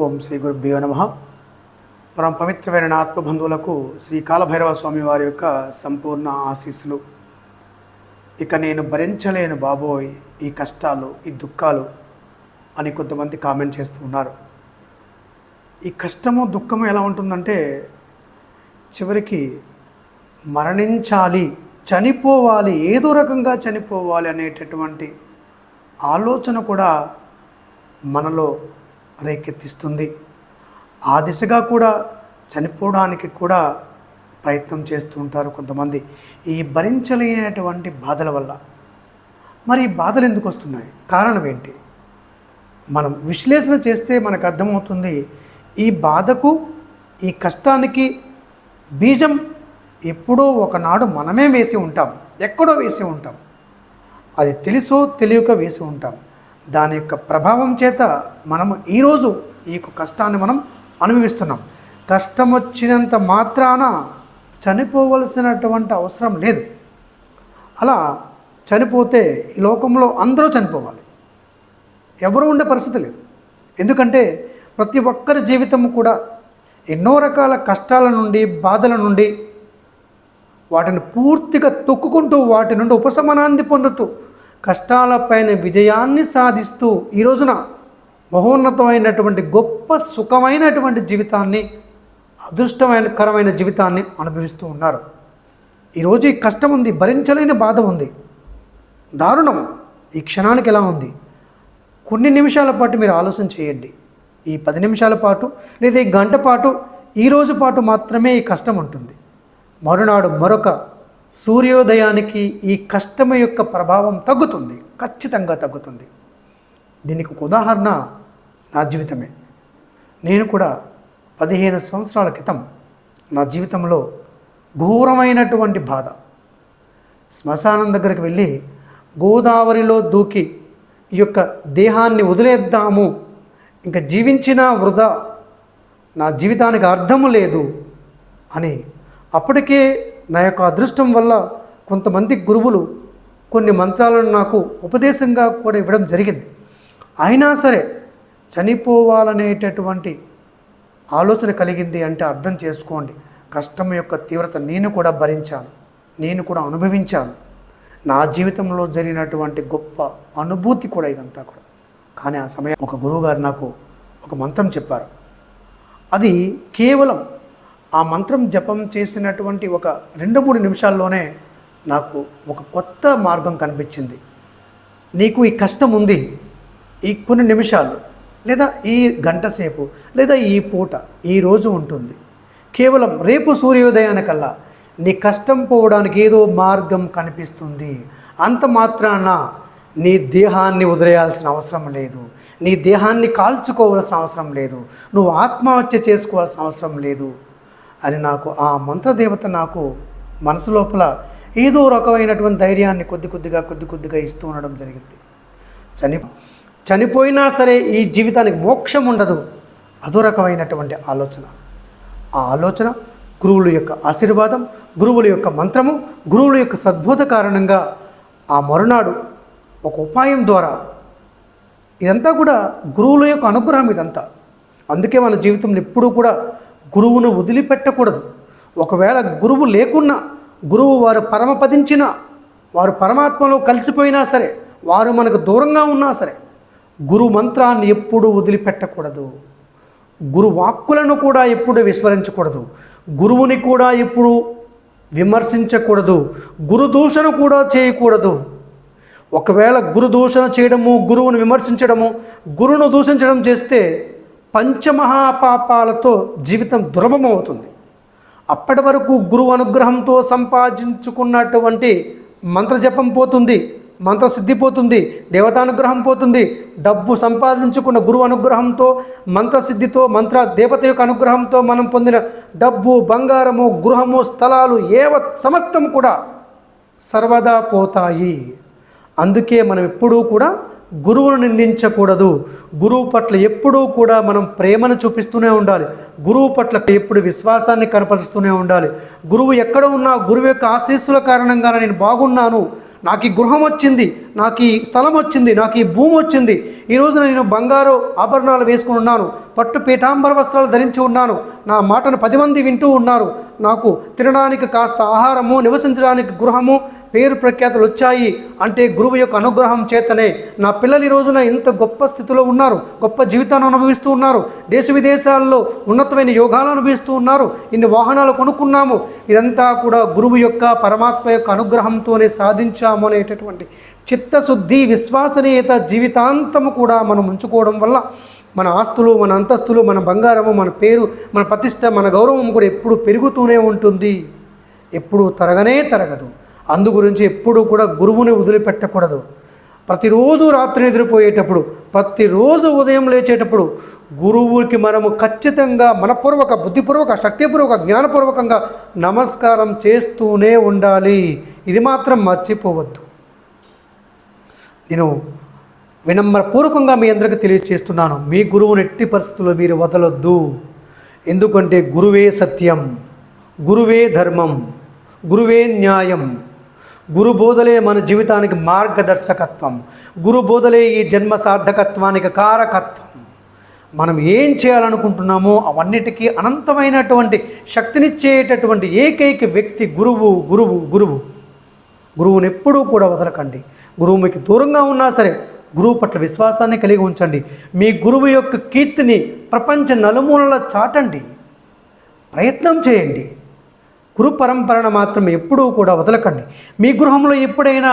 ఓం శ్రీ గురుభ్యో నమ. పరమ పవిత్రమైన ఆత్మబంధువులకు శ్రీ కాలభైరవ స్వామి వారి యొక్క సంపూర్ణ ఆశీస్సులు. ఇక నేను భరించలేను బాబోయ్ ఈ కష్టాలు ఈ దుఃఖాలు అని కొంతమంది కామెంట్ చేస్తూ ఉన్నారు. ఈ కష్టము దుఃఖము ఎలా ఉంటుందంటే చివరికి మరణించాలి చనిపోవాలి ఏదో రకంగా చనిపోవాలి అనేటటువంటి ఆలోచన కూడా మనలో రేకెత్తిస్తుంది. ఆ దిశగా కూడా చనిపోవడానికి కూడా ప్రయత్నం చేస్తూ ఉంటారు కొంతమంది. ఈ భరించలేనటువంటి బాధల వల్ల. మరి ఈ బాధలు ఎందుకు వస్తున్నాయి? కారణం ఏంటి? మనం విశ్లేషణ చేస్తే మనకు అర్థమవుతుంది ఈ బాధకు ఈ కష్టానికి బీజం ఎప్పుడో ఒకనాడు మనమే వేసి ఉంటాం. ఎక్కడో వేసి ఉంటాం. అది తెలుసో తెలియక వేసి ఉంటాం. దాని యొక్క ప్రభావం చేత మనము ఈరోజు ఈ యొక్క కష్టాన్ని మనం అనుభవిస్తున్నాం. కష్టం వచ్చినంత మాత్రాన చనిపోవలసినటువంటి అవసరం లేదు. అలా చనిపోతే ఈ లోకంలో అందరూ చనిపోవాలి. ఎవరు ఉండే పరిస్థితి లేదు. ఎందుకంటే ప్రతి ఒక్కరి జీవితం కూడా ఎన్నో రకాల కష్టాల నుండి బాధల నుండి వాటిని పూర్తిగా తొక్కుకుంటూ వాటి నుండి ఉపశమనాన్ని పొందుతూ కష్టాలపైన విజయాన్ని సాధిస్తూ ఈ రోజున మహోన్నతమైనటువంటి గొప్ప సుఖమైనటువంటి జీవితాన్ని అదృష్టమైన కరమైన జీవితాన్ని అనుభవిస్తూ ఉన్నారు. ఈరోజు ఈ కష్టం ఉంది భరించలేని బాధ ఉంది. దారుణం. ఈ క్షణానికి ఎలా ఉంది? కొన్ని నిమిషాల పాటు మీరు ఆలోచన చేయండి. ఈ పది నిమిషాల పాటు లేదా ఈ గంట పాటు ఈ రోజు పాటు మాత్రమే ఈ కష్టం ఉంటుంది. మరునాడు మరొక సూర్యోదయానికి ఈ కష్టం యొక్క ప్రభావం తగ్గుతుంది ఖచ్చితంగా తగ్గుతుంది. దీనికి ఒక ఉదాహరణ నా జీవితమే. నేను కూడా పదిహేను సంవత్సరాల క్రితం నా జీవితంలో ఘోరమైనటువంటి బాధ. శ్మశానం దగ్గరికి వెళ్ళి గోదావరిలో దూకి ఈ యొక్క దేహాన్ని వదిలేద్దాము ఇంకా జీవించినా వృధా నా జీవితానికి అర్థము లేదు అని అప్పటికే నా యొక్క అదృష్టం వల్ల కొంతమంది గురువులు కొన్ని మంత్రాలను నాకు ఉపదేశంగా కూడా ఇవ్వడం జరిగింది. అయినా సరే చనిపోవాలనేటటువంటి ఆలోచన కలిగింది అంటే అర్థం చేసుకోండి. కష్టం యొక్క తీవ్రత నేను కూడా భరించాను. నేను కూడా అనుభవించాను. నా జీవితంలో జరిగినటువంటి గొప్ప అనుభూతి కూడా ఇదంతా కూడా. కానీ ఆ సమయం ఒక గురువుగారు నాకు ఒక మంత్రం చెప్పారు. అది కేవలం ఆ మంత్రం జపం చేసినటువంటి ఒక రెండు మూడు నిమిషాల్లోనే నాకు ఒక కొత్త మార్గం కనిపించింది. నీకు ఈ కష్టం ఉంది. ఈ కొన్ని నిమిషాలు లేదా ఈ గంట సేపు లేదా ఈ పూట ఈ రోజు ఉంటుంది. కేవలం రేపు సూర్యోదయానికల్లా నీ కష్టం పోవడానికి ఏదో మార్గం కనిపిస్తుంది. అంత మాత్రాన నీ దేహాన్ని వదిలేయాల్సిన అవసరం లేదు. నీ దేహాన్ని కాల్చుకోవాల్సిన అవసరం లేదు. నువ్వు ఆత్మహత్య చేసుకోవాల్సిన అవసరం లేదు. అని నాకు ఆ మంత్రదేవత నాకు మనసు లోపల ఏదో రకమైనటువంటి ధైర్యాన్ని కొద్ది కొద్దిగా కొద్ది కొద్దిగా ఇస్తూ ఉండడం జరిగింది. చని చనిపోయినా సరే ఈ జీవితానికి మోక్షం ఉండదు. అదో రకమైనటువంటి ఆలోచన. ఆ ఆలోచన గురువుల యొక్క ఆశీర్వాదం గురువుల యొక్క మంత్రము గురువుల యొక్క సద్బోధ కారణంగా ఆ మరునాడు ఒక ఉపాయం ద్వారా ఇదంతా కూడా గురువుల యొక్క అనుగ్రహం ఇదంతా. అందుకే మన జీవితంలో ఎప్పుడూ కూడా గురువును వదిలిపెట్టకూడదు. ఒకవేళ గురువు లేకున్నా గురువు వారు పరమపదించినా వారు పరమాత్మలో కలిసిపోయినా సరే వారు మనకు దూరంగా ఉన్నా సరే గురు మంత్రాన్ని ఎప్పుడూ వదిలిపెట్టకూడదు. గురు వాక్కులను కూడా ఎప్పుడు విస్మరించకూడదు. గురువుని కూడా ఎప్పుడు విమర్శించకూడదు. గురుదూషణ కూడా చేయకూడదు. ఒకవేళ గురుదూషణ చేయడము గురువును విమర్శించడము గురువును దూషించడం చేస్తే పంచమహాపాపాలతో జీవితం దుర్మమవుతుంది అప్పటి వరకు గురువు అనుగ్రహంతో సంపాదించుకున్నటువంటి మంత్రజపం పోతుంది మంత్రసిద్ధి పోతుంది దేవతానుగ్రహం పోతుంది. డబ్బు సంపాదించుకున్న గురువు అనుగ్రహంతో మంత్రసిద్ధితో మంత్ర దేవత యొక్క అనుగ్రహంతో మనం పొందిన డబ్బు బంగారము గృహము స్థలాలు ఏవ సమస్తం కూడా సర్వదా పోతాయి. అందుకే మనం ఎప్పుడూ కూడా గురువును నిందించకూడదు. గురువు పట్ల ఎప్పుడూ కూడా మనం ప్రేమను చూపిస్తూనే ఉండాలి. గురువు పట్ల ఎప్పుడు విశ్వాసాన్ని కనపరుస్తూనే ఉండాలి. గురువు ఎక్కడ ఉన్నా గురువు యొక్క ఆశీస్సుల కారణంగా నేను బాగున్నాను. నాకు ఈ గృహం వచ్చింది నాకు ఈ స్థలం వచ్చింది నాకు ఈ భూమి వచ్చింది. ఈ రోజున నేను బంగారు ఆభరణాలు వేసుకుని ఉన్నాను. పట్టు పీఠాంబర వస్త్రాలు ధరించి ఉన్నాను. నా మాటను పది మంది వింటూ ఉన్నారు. నాకు తినడానికి కాస్త ఆహారము నివసించడానికి గృహము పేరు ప్రఖ్యాతులు వచ్చాయి అంటే గురువు యొక్క అనుగ్రహం చేతనే. నా పిల్లలు ఈ రోజున ఇంత గొప్ప స్థితిలో ఉన్నారు గొప్ప జీవితాన్ని అనుభవిస్తూ ఉన్నారు. దేశ విదేశాల్లో ఉన్నతమైన యోగాలు అనుభవిస్తూ ఉన్నారు. ఇన్ని వాహనాలు కొనుక్కున్నాము. ఇదంతా కూడా గురువు యొక్క పరమాత్మ యొక్క అనుగ్రహంతోనే సాధించాము అనేటటువంటి చిత్తశుద్ధి విశ్వసనీయత జీవితాంతము కూడా మనం ఉంచుకోవడం వల్ల మన ఆస్తులు మన అంతస్తులు మన బంగారము మన పేరు మన ప్రతిష్ట మన గౌరవం కూడా ఎప్పుడు పెరుగుతూనే ఉంటుంది. ఎప్పుడు తరగనే తరగదు. అందు గురించి ఎప్పుడూ కూడా గురువుని వదిలిపెట్టకూడదు. ప్రతిరోజు రాత్రి నిద్రపోయేటప్పుడు ప్రతిరోజు ఉదయం లేచేటప్పుడు గురువుకి మనము ఖచ్చితంగా మనపూర్వక బుద్ధిపూర్వక శక్తిపూర్వక జ్ఞానపూర్వకంగా నమస్కారం చేస్తూనే ఉండాలి. ఇది మాత్రం మర్చిపోవద్దు. నేను వినమ్రపూర్వకంగా మీ అందరికీ తెలియజేస్తున్నాను మీ గురువుని ఎట్టి పరిస్థితుల్లో మీరు వదలొద్దు. ఎందుకంటే గురువే సత్యం గురువే ధర్మం గురువే న్యాయం గురు బోధలే మన జీవితానికి మార్గదర్శకత్వం. గురు బోధలే ఈ జన్మ సార్థకత్వానికి కారకత్వం. మనం ఏం చేయాలనుకుంటున్నామో అవన్నిటికీ అనంతమైనటువంటి శక్తినిచ్చేటటువంటి ఏకైక వ్యక్తి గురువు గురువు గురువు. గురువుని ఎప్పుడూ కూడా వదలకండి. గురువు మీకు దూరంగా ఉన్నా సరే గురువు పట్ల విశ్వాసాన్ని కలిగి ఉంచండి. మీ గురువు యొక్క కీర్తిని ప్రపంచ నలుమూలలా చాటండి. ప్రయత్నం చేయండి. గురు పరంపరను మాత్రం ఎప్పుడూ కూడా వదలకండి. మీ గృహంలో ఎప్పుడైనా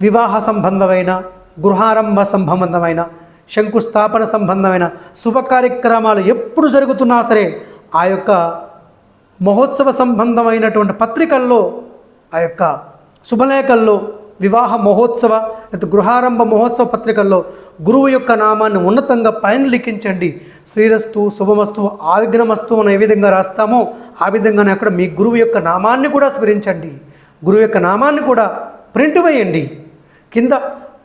వివాహ సంబంధమైన గృహారంభ సంబంధమైన శంకుస్థాపన సంబంధమైన శుభ కార్యక్రమాలు ఎప్పుడు జరుగుతున్నా సరే ఆ యొక్క మహోత్సవ సంబంధమైనటువంటి పత్రికల్లో ఆ యొక్క శుభలేఖల్లో వివాహ మహోత్సవ లేదా గృహారంభ మహోత్సవ పత్రికల్లో గురువు యొక్క నామాన్ని ఉన్నతంగా పైన లిఖించండి. శ్రీరస్తు శుభమస్తు ఆవిఘ్నమస్తు అని ఏ విధంగా రాస్తామో ఆ విధంగానే అక్కడ మీ గురువు యొక్క నామాన్ని కూడా స్మరించండి. గురువు యొక్క నామాన్ని కూడా ప్రింట్ వేయండి. కింద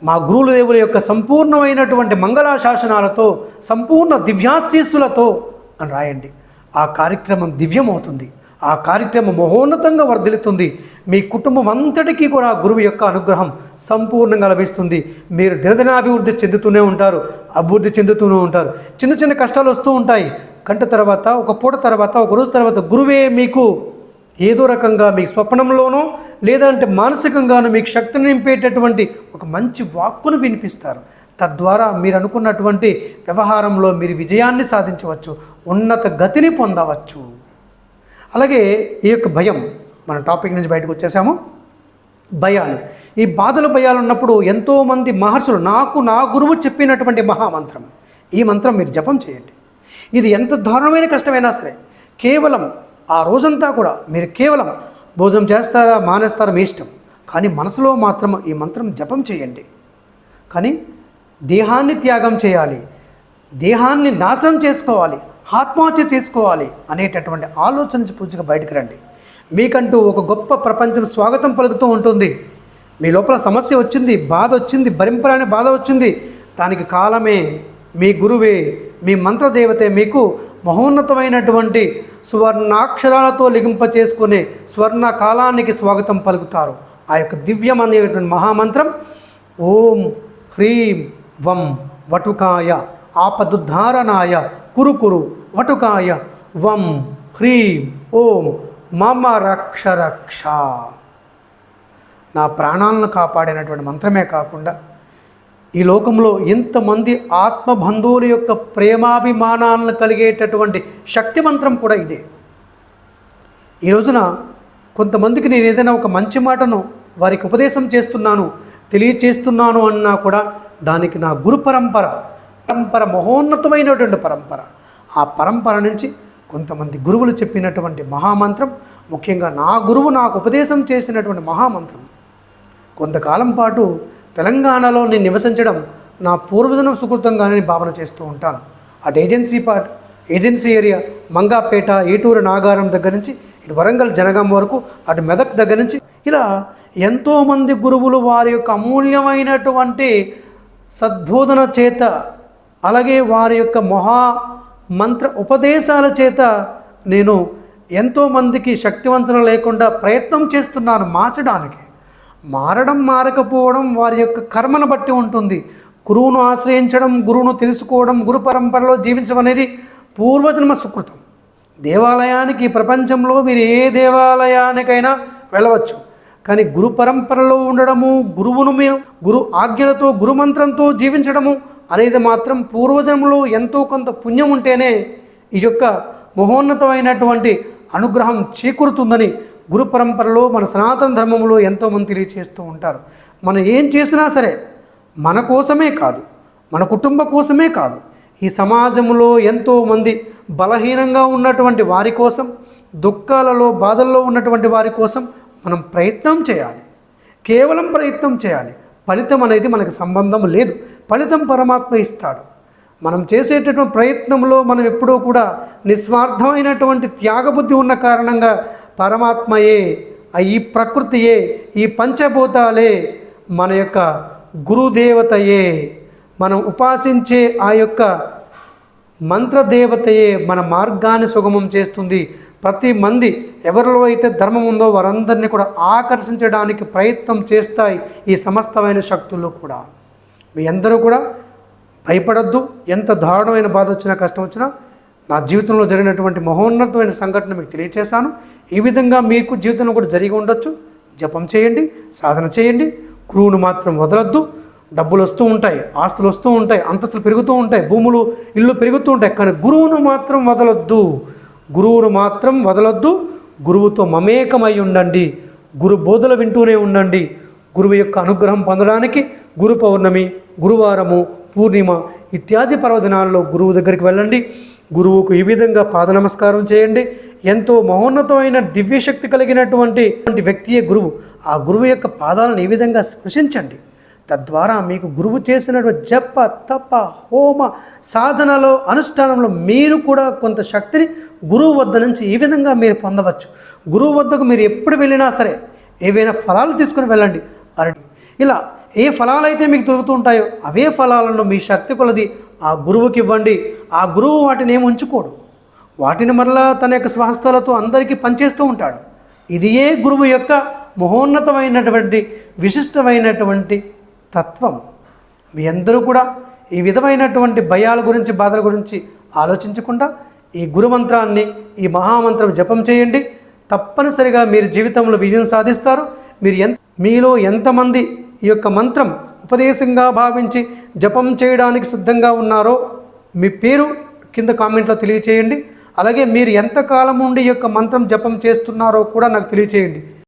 మా గురువుల దేవుల యొక్క సంపూర్ణమైనటువంటి మంగళాశాసనాలతో సంపూర్ణ దివ్యాశీస్సులతో అని రాయండి. ఆ కార్యక్రమం దివ్యమవుతుంది. ఆ కార్యక్రమం మహోన్నతంగా వర్ధిల్లుతుంది. మీ కుటుంబం అంతటికీ కూడా గురువు యొక్క అనుగ్రహం సంపూర్ణంగా లభిస్తుంది. మీరు దినదినాభివృద్ధి చెందుతూనే ఉంటారు అభివృద్ధి చెందుతూనే ఉంటారు. చిన్న చిన్న కష్టాలు వస్తూ ఉంటాయి. గంట తర్వాత ఒక పూట తర్వాత ఒక రోజు తర్వాత గురువే మీకు ఏదో రకంగా మీ స్వప్నంలోనో లేదంటే మానసికంగానో మీకు శక్తిని నింపేటటువంటి ఒక మంచి వాక్కును వినిపిస్తారు. తద్వారా మీరు అనుకున్నటువంటి వ్యవహారంలో మీరు విజయాన్ని సాధించవచ్చు ఉన్నత గతిని పొందవచ్చు. అలాగే ఈ యొక్క భయం మన టాపిక్ నుంచి బయటకు వచ్చేసాము. భయాలు. ఈ బాధలు భయాలు ఉన్నప్పుడు ఎంతోమంది మహర్షులు నాకు నా గురువు చెప్పినటువంటి మహామంత్రం ఈ మంత్రం మీరు జపం చేయండి. ఇది ఎంత దారుణమైన కష్టమైనా సరే కేవలం ఆ రోజంతా కూడా మీరు కేవలం భోజనం చేస్తారా మానేస్తారా మీ ఇష్టం. కానీ మనసులో మాత్రం ఈ మంత్రం జపం చేయండి. కానీ దేహాన్ని త్యాగం చేయాలి. దేహాన్ని నాశనం చేసుకోవాలి. ఆత్మహత్య చేసుకోవాలి అనేటటువంటి ఆలోచన నుంచి పూర్తిగా బయటకు రండి. మీకంటూ ఒక గొప్ప ప్రపంచం స్వాగతం పలుకుతూ ఉంటుంది. మీ లోపల సమస్య వచ్చింది బాధ వచ్చింది భరింపరాని బాధ వచ్చింది. దానికి కాలమే మీ గురువే మీ మంత్రదేవతే మీకు మహోన్నతమైనటువంటి సువర్ణాక్షరాలతో లిగింప చేసుకునే స్వర్ణ కాలానికి స్వాగతం పలుకుతారు. ఆ యొక్క దివ్యం అనేటువంటి మహామంత్రం ఓం హ్రీం వం వటుకాయ ఆపదుద్ధారణాయ కురు కురు వటుకాయ వం హ్రీం ఓం మమ రక్ష రక్ష నా ప్రాణాలను కాపాడినటువంటి మంత్రమే కాకుండా ఈ లోకంలో ఎంతమంది ఆత్మబంధువుల యొక్క ప్రేమాభిమానాలను కలిగేటటువంటి శక్తి మంత్రం కూడా ఇదే. ఈ రోజున కొంతమందికి నేను ఏదైనా ఒక మంచి మాటను వారికి ఉపదేశం చేస్తున్నాను తెలియచేస్తున్నాను అన్నా కూడా దానికి నా గురు పరంపర పరంపర మహోన్నతమైనటువంటి పరంపర. ఆ పరంపర నుంచి కొంతమంది గురువులు చెప్పినటువంటి మహామంత్రం ముఖ్యంగా నా గురువు నాకు ఉపదేశం చేసినటువంటి మహామంత్రం. కొంతకాలం పాటు తెలంగాణలో నేను నివసించడం నా పూర్వజనం సుకృతంగానే నేను భావన చేస్తూ ఉంటాను. అటు agency part agency area Mangapet Eturnagaram దగ్గర నుంచి ఇటు వరంగల్ జనగాం వరకు అటు మెదక్ దగ్గర నుంచి ఇలా ఎంతోమంది గురువులు వారి యొక్క అమూల్యమైనటువంటి సద్బోధన చేత అలాగే వారి యొక్క మహా మంత్ర ఉపదేశాల చేత నేను ఎంతోమందికి శక్తివంచన లేకుండా ప్రయత్నం చేస్తున్నాను మార్చడానికి. మారడం మారకపోవడం వారి యొక్క కర్మను బట్టి ఉంటుంది. గురువును ఆశ్రయించడం గురువును తెలుసుకోవడం గురు పరంపరలో జీవించడం అనేది పూర్వజన్మ సుకృతం. దేవాలయానికి ప్రపంచంలో మీరు ఏ దేవాలయానికైనా వెళ్ళవచ్చు. కానీ గురు పరంపరలో ఉండడము గురువును మీరు గురు ఆజ్ఞలతో గురుమంత్రంతో జీవించడము అనేది మాత్రం పూర్వజన్మలో ఎంతో కొంత పుణ్యం ఉంటేనే ఈ యొక్క మహోన్నతమైనటువంటి అనుగ్రహం చేకూరుతుందని గురు పరంపరలో మన సనాతన ధర్మంలో ఎంతోమంది తెలియచేస్తూ ఉంటారు. మనం ఏం చేసినా సరే మన కోసమే కాదు మన కుటుంబ కోసమే కాదు ఈ సమాజంలో ఎంతోమంది బలహీనంగా ఉన్నటువంటి వారి కోసం దుఃఖాలలో బాధల్లో ఉన్నటువంటి వారి కోసం మనం ప్రయత్నం చేయాలి. కేవలం ప్రయత్నం చేయాలి. ఫలితం అనేది మనకు సంబంధం లేదు. ఫలితం పరమాత్మ ఇస్తాడు. మనం చేసేటటువంటి ప్రయత్నంలో మనం ఎప్పుడూ కూడా నిస్వార్థమైనటువంటి త్యాగబుద్ధి ఉన్న కారణంగా పరమాత్మయే ఈ ప్రకృతియే ఈ పంచభూతాలే మన యొక్క గురుదేవతయే. మనం ఉపాసించే ఆ యొక్క మంత్రదేవతయే మన మార్గాన్ని సుగమం చేస్తుంది. ప్రతి మంది ఎవరిలో అయితే ధర్మం ఉందో వారందరినీ కూడా ఆకర్షించడానికి ప్రయత్నం చేస్తాయి ఈ సమస్తమైన శక్తులు కూడా. మీ అందరూ కూడా భయపడద్దు. ఎంత దారుణమైన బాధ వచ్చినా కష్టం వచ్చినా నా జీవితంలో జరిగినటువంటి మహోన్నతమైన సంఘటన మీకు తెలియచేశాను. ఈ విధంగా మీకు జీవితంలో కూడా జరిగి ఉండొచ్చు. జపం చేయండి సాధన చేయండి. క్రూను మాత్రం వదలొద్దు. డబ్బులు వస్తూ ఉంటాయి ఆస్తులు వస్తూ ఉంటాయి అంతస్తులు పెరుగుతూ ఉంటాయి భూములు ఇల్లు పెరుగుతూ ఉంటాయి కానీ గురువును మాత్రం వదలొద్దు. గురువును మాత్రం వదలొద్దు. గురువుతో మమేకమై ఉండండి. గురు బోధలు వింటూనే ఉండండి. గురువు యొక్క అనుగ్రహం పొందడానికి గురు పౌర్ణమి గురువారము పూర్ణిమ ఇత్యాది పర్వదినాల్లో గురువు దగ్గరికి వెళ్ళండి. గురువుకు ఈ విధంగా పాద నమస్కారం చేయండి. ఎంతో మహోన్నతమైన దివ్యశక్తి కలిగినటువంటి వ్యక్తియే గురువు. ఆ గురువు యొక్క పాదాలను ఈ విధంగా స్పృశించండి. తద్వారా మీకు గురువు చేసినటువంటి జప తప హోమ సాధనలో అనుష్ఠానంలో మీరు కూడా కొంత శక్తిని గురువు వద్ద నుంచి ఈ విధంగా మీరు పొందవచ్చు. గురువు వద్దకు మీరు ఎప్పుడు వెళ్ళినా సరే ఏవైనా ఫలాలు తీసుకుని వెళ్ళండి. అరటి. ఇలా ఏ ఫలాలైతే మీకు దొరుకుతూ ఉంటాయో అవే ఫలాలను మీ శక్తి కొలది ఆ గురువుకి ఇవ్వండి. ఆ గురువు వాటిని ఏమి ఉంచుకోడు. వాటిని మరలా తన యొక్క స్వాస్థలతో అందరికీ పనిచేస్తూ ఉంటాడు. ఇది ఏ గురువు యొక్క మహోన్నతమైనటువంటి విశిష్టమైనటువంటి తత్వం. మీ అందరూ కూడా ఈ విధమైనటువంటి భయాల గురించి బాధల గురించి ఆలోచించకుండా ఈ గురుమంత్రాన్ని ఈ మహామంత్రం జపం చేయండి. తప్పనిసరిగా మీరు జీవితంలో విజయం సాధిస్తారు. మీరు ఎంత మీలో ఎంతమంది ఈ యొక్క మంత్రం ఉపదేశంగా భావించి జపం చేయడానికి సిద్ధంగా ఉన్నారో మీ పేరు కింద కామెంట్లో తెలియచేయండి. అలాగే మీరు ఎంతకాలం నుండి ఈ యొక్క మంత్రం జపం చేస్తున్నారో కూడా నాకు తెలియచేయండి.